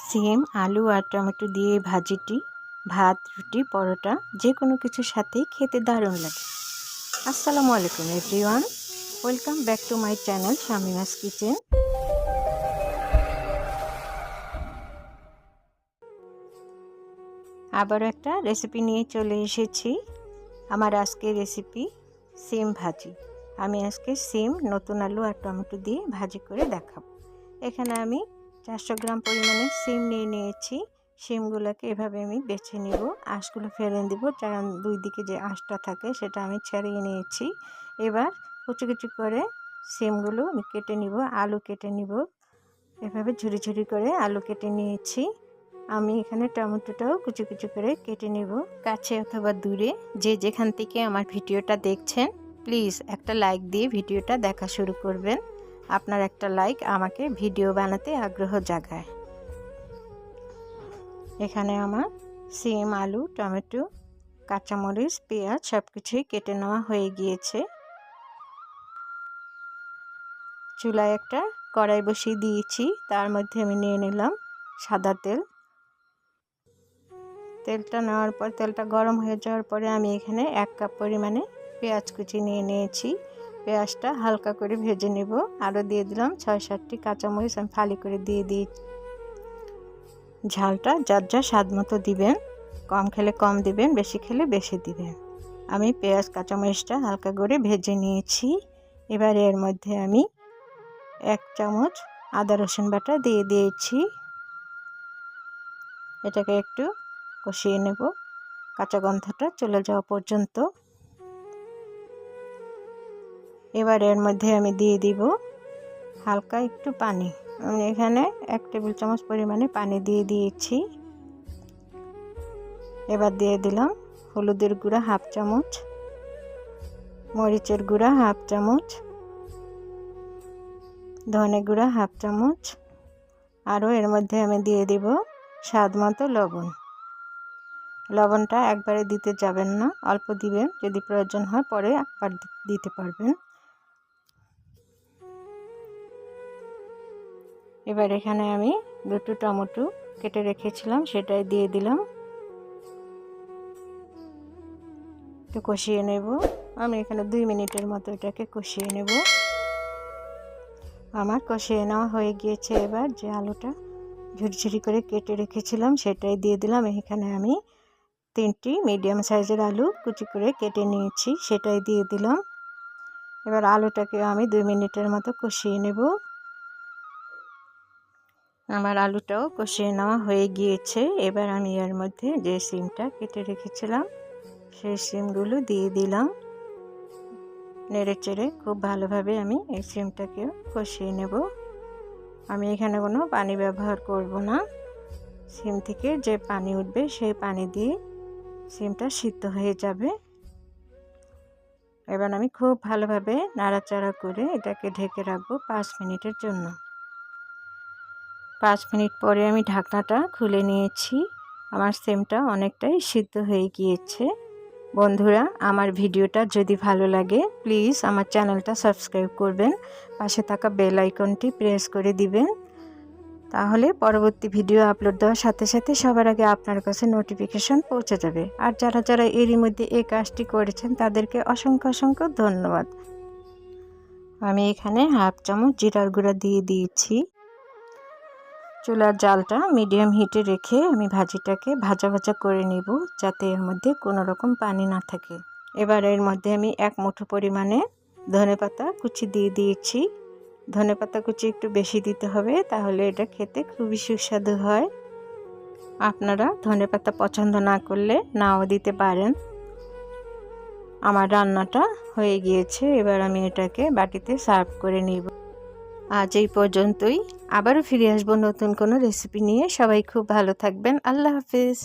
সিম, আলু আর টমেটো দিয়ে ভাজিটি ভাত, রুটি, পরোটা যে কোনো কিছুর সাথেই খেতে দারুণ লাগে। আসসালামু আলাইকুম, everyone. Welcome back to my channel Shamina's kitchen. আবারও একটা রেসিপি নিয়ে চলে এসেছি। আমার আজকের রেসিপি সিম ভাজি। আমি আজকে সিম, নতুন আলু আর টমেটো দিয়ে ভাজি করে দেখাবো। এখানে আমি চারশো গ্রাম পরিমাণে সিম নিয়ে নিয়েছি। সিমগুলোকে এভাবে আমি বেছে নিব। আঁশগুলো ফেলে দিব। যার দুই দিকে যে আঁশটা থাকে সেটা আমি ছাড়িয়ে নিয়েছি। এবার কুচি কুচি করে সিমগুলো আমি কেটে নিব, আলু কেটে নিব। এভাবে ঝুড়ি ঝুড়ি করে আলু কেটে নিয়েছি। আমি এখানে টমেটোটাও কুচি কুচি করে কেটে নেব। কাছে অথবা দূরে যে যেখান থেকে আমার ভিডিওটা দেখছেন, প্লিজ একটা লাইক দিয়ে ভিডিওটা দেখা শুরু করবেন। আপনার একটা লাইক আমাকে ভিডিও বানাতে আগ্রহ জাগায়। এখানে আমার সিম, আলু, টমেটো, কাঁচামরিচ, পেঁয়াজ সব কিছুই কেটে নেওয়া হয়ে গিয়েছে। চুলায় একটা কড়াই বসিয়ে দিয়েছি, তার মধ্যে আমি নিয়ে নিলাম সাদা তেল। তেলটা নেওয়ার পর, তেলটা গরম হয়ে যাওয়ার পরে আমি এখানে এক কাপ পরিমাণে পেঁয়াজ কুচি নিয়ে নিয়েছি। পেঁয়াজটা হালকা করে ভেজে নেব। আরও দিয়ে দিলাম ছয় সাতটি কাঁচামরিচ আমি ফালি করে দিয়ে দিই। ঝালটা যার যা স্বাদ মতো দিবেন। কম খেলে কম দিবেন, বেশি খেলে বেশি দিবেন। আমি পেঁয়াজ, কাঁচামরিচটা হালকা করে ভেজে নিয়েছি। এবার এর মধ্যে আমি এক চামচ আদা, রসুন বাটা দিয়ে দিয়েছি। এটাকে একটু কষিয়ে নেব। কাঁচা গন্ধটা চলে যাওয়া পর্যন্ত। এবার এর মধ্যে আমি দিয়ে দিব হালকা একটু পানি। আমি এখানে এক টেবিল চামচ পরিমাণে পানি দিয়ে দিয়েছি। এবার দিয়ে দিলাম হলুদের গুঁড়া হাফ চামচ, মরিচের গুঁড়া হাফ চামচ, ধনে গুঁড়া হাফ চামচ, আরও এর মধ্যে আমি দিয়ে দিব স্বাদ মতো লবণ। লবণটা একবারে দিতে যাবেন না, অল্প দিবেন, যদি প্রয়োজন হয় পরে আবার দিতে পারবেন। এবার এখানে আমি দুটো টমেটো কেটে রেখেছিলাম, সেটাই দিয়ে দিলাম। একটু কষিয়ে নেব। আমি এখানে দুই মিনিটের মতো এটাকে কষিয়ে নেব। আমার কষিয়ে নেওয়া হয়ে গিয়েছে এবার, যে আলুটা ঝুরঝুরি করে কেটে রেখেছিলাম, সেটাই দিয়ে দিলাম। এখানে আমি তিনটি মিডিয়াম সাইজের আলু কুচি করে কেটে নিয়েছি, সেটাই দিয়ে দিলাম। এবার আলুটাকে আমি দুই মিনিটের মতো কষিয়ে নেব। আমার আলুটাও কষিয়ে নেওয়া হয়ে গিয়েছে। এবার আমি এর মধ্যে যে সিমটা কেটে রেখেছিলাম, সেই সিমগুলো দিয়ে দিলাম। নেড়ে চেড়ে খুব ভালোভাবে আমি এই সিমটাকেও কষিয়ে নেব। আমি এখানে কোনো পানি ব্যবহার করব না। সিম থেকে যে পানি উঠবে, সেই পানি দিয়ে সিমটা সিদ্ধ হয়ে যাবে। এবার আমি খুব ভালোভাবে নাড়াচাড়া করে এটাকে ঢেকে রাখব পাঁচ মিনিটের জন্য। পাঁচ মিনিট পরে আমি ঢাকনাটা খুলে নিয়েছি। আমার সেমটা অনেকটাই সিদ্ধ হয়ে গিয়েছে। বন্ধুরা, আমার ভিডিওটা যদি ভালো লাগে, প্লিজ আমার চ্যানেলটা সাবস্ক্রাইব করবেন, পাশে থাকা বেল আইকনটি প্রেস করে দিবেন। তাহলে পরবর্তী ভিডিও আপলোড দেওয়ার সাথে সাথে সবার আগে আপনার কাছে নোটিফিকেশন পৌঁছে যাবে। আর যারা যারা এরই মধ্যে এই কাজটি করেছেন, তাদেরকে অসংখ্য অসংখ্য ধন্যবাদ। আমি এখানে হাফ চামচ জিরার গুঁড়া দিয়ে দিয়েছি। চুলার জালটা মিডিয়াম হিটে রেখে আমি ভাজিটাকে ভাজা ভাজা করে নিব যাতে এর মধ্যে কোনো রকম পানি না থাকে। এবার এর মধ্যে আমি এক মুঠো পরিমাণে ধনে পাতা কুচি দিয়ে দিয়েছি। ধনে পাতা কুচি একটু বেশি দিতে হবে, তাহলে এটা খেতে খুবই সুস্বাদু হয়। আপনারা ধনে পাতা পছন্দ না করলে নাও দিতে পারেন। আমার রান্নাটা হয়ে গিয়েছে, এবার আমি এটাকে বাটিতে সার্ভ করে নিব। আজ এই পর্যন্তই। আবারও ফিরে আসব নতুন কোনো রেসিপি নিয়ে। সবাই খুব ভালো থাকবেন। আল্লাহ হাফিজ।